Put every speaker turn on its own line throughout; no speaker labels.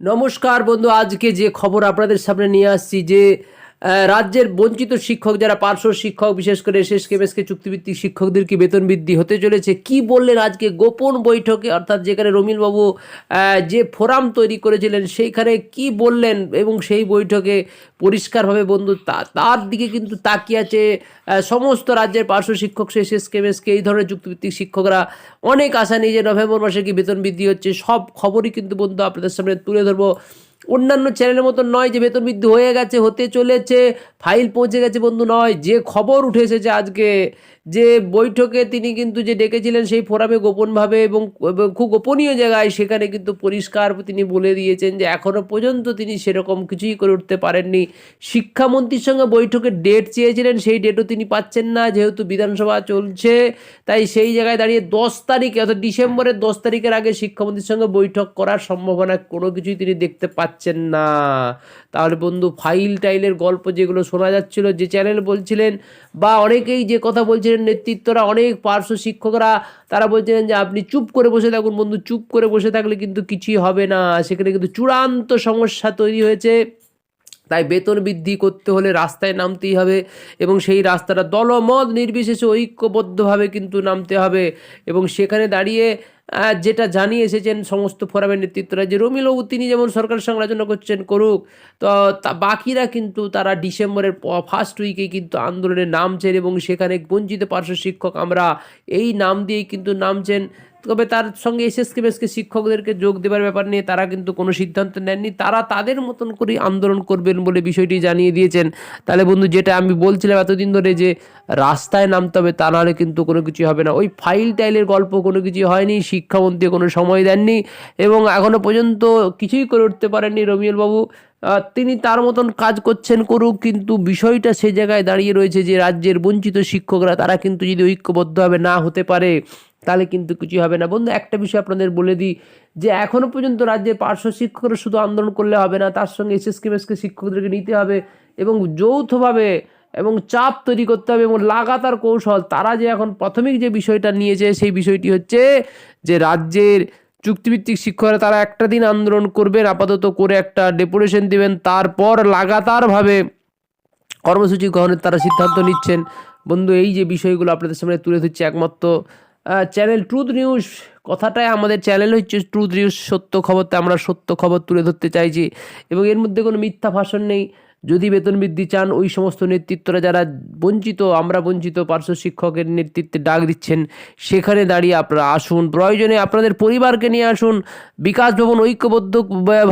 নমস্কার বন্ধু আজকে যে খবর আপনাদের সামনে নিয়ে আসছি যে রাজ্যের বঞ্চিত শিক্ষক যারা, পার্শ্ব শিক্ষক, বিশেষ করে এসএস কেমএসকে চুক্তিভিত্তিক শিক্ষকদেরকে বেতন বৃদ্ধি হতে চলেছে? কি বললেন আজকে গোপন বৈঠকে? অর্থাৎ যেখানে রমিলবাবু যে ফোরাম তৈরি করেছিলেন, সেইখানে কি বললেন? এবং সেই বৈঠকে পরিষ্কারভাবে বন্ধু তার দিকে কিন্তু তাকিয়ে আছে সমস্ত রাজ্যের পার্শ্ব শিক্ষক এসএস কেমএসকে এই ধরনের চুক্তিভিত্তিক শিক্ষকরা অনেক আশা নিয়ে যে নভেম্বর মাসে কি বেতন বৃদ্ধি হচ্ছে? সব খবরই কিন্তু বন্ধু আপনাদের সামনে তুলে ধরবো। অন্যান্য চ্যানেলের মতো নয় যে বেতন বৃদ্ধি হয়ে গেছে, হতে চলেছে ফাইল পৌঁছে গেছে বন্ধু নয়, যে খবর উঠে এসেছে আজকে। যে বৈঠকে তিনি কিন্তু যে ডেকেছিলেন সেই ফোরামে গোপনভাবে এবং খুব গোপনীয় জায়গায় সেখানে কিন্তু পরিষ্কার তিনি বলে দিয়েছেন যে এখনও পর্যন্ত তিনি সেরকম কিছুই করে উঠতে পারেননি। শিক্ষামন্ত্রীর সঙ্গে বৈঠকের ডেট চেয়েছিলেন, সেই ডেটও তিনি পাচ্ছেন না, যেহেতু বিধানসভা চলছে, তাই সেই জায়গায় দাঁড়িয়ে দশ তারিখে, অর্থাৎ ডিসেম্বরের দশ তারিখের আগে শিক্ষামন্ত্রীর সঙ্গে বৈঠক করার সম্ভাবনা কোনো কিছুই তিনি দেখতে পাচ্ছেন না। তাহলে বন্ধু ফাইল টাইলের গল্প যেগুলো শোনা যাচ্ছিল, যে চ্যানেল বলছিলেন, বা অনেকেই যে কথা বলছিলেন নেতৃত্বরা, অনেক পার্শ্ব শিক্ষকরা, তারা বলছিলেন যে আপনি চুপ করে বসে থাকুন বন্ধু, চুপ করে বসে থাকলে কিন্তু কিছুই হবে না। সেখানে কিন্তু চূড়ান্ত সমস্যা তৈরি হয়েছে। তাই বেতন বৃদ্ধি করতে হলে রাস্তায় নামতেই হবে এবং সেই রাস্তাটা দলমত নির্বিশেষে ঐক্যবদ্ধভাবে কিন্তু নামতে হবে এবং সেখানে দাঁড়িয়ে যেটা জানিয়ে এসেছেন সমস্ত ফোরামের নেতৃত্বরা যে রমিলবাবু তিনি যেমন সরকার সমালোচনা করছেন করুক, তো তা বাকিরা কিন্তু তারা ডিসেম্বরের ফার্স্ট উইকে কিন্তু আন্দোলনে নামছেন এবং সেখানে বঞ্চিত পার্শ্ব শিক্ষক আমরা এই নাম দিয়েই কিন্তু নামছেন। তবে তার সঙ্গে এসএসকে বেসকে শিক্ষকদেরকে যোগ দেওয়ার ব্যাপার নিয়ে তারা কিন্তু কোনো সিদ্ধান্ত নেননি। তারা তাদের মতন করেই আন্দোলন করবেন বলে বিষয়টি জানিয়ে দিয়েছেন। তাহলে বন্ধু, যেটা আমি বলছিলাম এতদিন ধরে যে রাস্তায় নামতে হবে তা নাহলে কিন্তু কোনো কিছু হবে না। ওই ফাইল টাইলের গল্প কোনো কিছু হয়নি, শিক্ষামন্ত্রী কোনো সময় দেননি এবং এখনও পর্যন্ত কিছুই করে উঠতে পারেননি রমিউল বাবু। তিনি তার মতন কাজ করছেন, করুক, কিন্তু বিষয়টা সে জায়গায় দাঁড়িয়ে রয়েছে যে রাজ্যের বঞ্চিত শিক্ষকরা, তারা কিন্তু যদি ঐক্যবদ্ধভাবে না হতে পারে তাহলে কিন্তু কিছুই হবে না। বন্ধু, একটা বিষয় আপনাদের বলে দিই, যে এখনও পর্যন্ত রাজ্যের পার্শ্ব শিক্ষকরা শুধু আন্দোলন করলে হবে না, তার সঙ্গে এসএসকে মেসকে শিক্ষকদেরকে নিতে হবে এবং যৌথভাবে এবং চাপ তৈরি করতে হবে এবং লাগাতার কৌশল। তারা যে এখন প্রাথমিক যে বিষয়টা নিয়েছে, সেই বিষয়টি হচ্ছে যে রাজ্যের চুক্তিভিত্তিক শিক্ষকরা তারা একটা দিন আন্দোলন করবেন, আপাতত করে একটা ডেপুটেশন দিবেন, তারপর লাগাতারভাবে কর্মসূচি গ্রহণের তারা সিদ্ধান্ত নিচ্ছেন। বন্ধু, এই যে বিষয়গুলো আপনাদের সামনে তুলে ধরছে একমাত্র চ্যানেল ট্রুথ নিউজ কথাটাই আমাদের চ্যানেল হচ্ছে ট্রুথ নিউজ সত্য খবরতে আমরা সত্য খবর তুলে ধরতে চাইছি। এবং এর মধ্যে কোনো মিথ্যা ভাষণ নেই। যদি বেতন বৃদ্ধি চান, ওই সমস্ত নেতৃত্বরা যারা বঞ্চিত, আমরা বঞ্চিত, পার্শ্ব শিক্ষকের নেতৃত্বে ডাক দিচ্ছেন, সেখানে দাঁড়িয়ে আপনারা আসুন। প্রয়োজনে আপনাদের পরিবারকে নিয়ে আসুন। বিকাশ ভবন ঐক্যবদ্ধ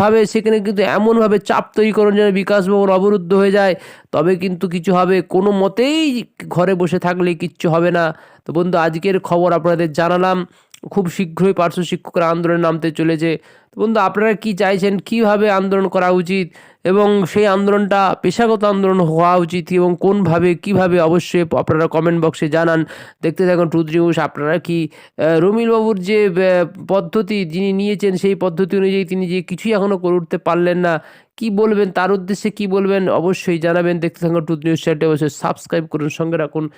ভাবে, সেখানে কিন্তু এমনভাবে চাপ তৈরি করুন যেন বিকাশ ভবন অবরুদ্ধ হয়ে যায়। তবে কিন্তু কিছু হবে, কোনো মতেই ঘরে বসে থাকলে কিচ্ছু হবে না। তো বন্ধু, আজকের খবর আপনাদের জানালাম। খুব শীঘ্রই পার্শ্ব শিক্ষকরা আন্দোলনে নামতে চলেছে। বন্ধু আপনারা কি চাইছেন? কীভাবে আন্দোলন করা উচিত? এবং সেই আন্দোলনটা পেশাগত আন্দোলন হওয়া উচিত এবং কোনভাবে কীভাবে অবশ্যই আপনারা কমেন্ট বক্সে জানান। দেখতে থাকুন ট্রুথ নিউজ। আপনারা কি আহ, রমিল বাবুর যে পদ্ধতি যিনি নিয়েছেন সেই পদ্ধতি অনুযায়ী তিনি যে কিছুই এখনও করে উঠতে পারলেন না কি বলবেন? তার উদ্দেশ্যে কি বলবেন? অবশ্যই জানাবেন। দেখতে থাকুন ট্রুথ নিউজ চ্যানেলটি। অবশ্যই সাবস্ক্রাইব করুন সঙ্গে রাখুন।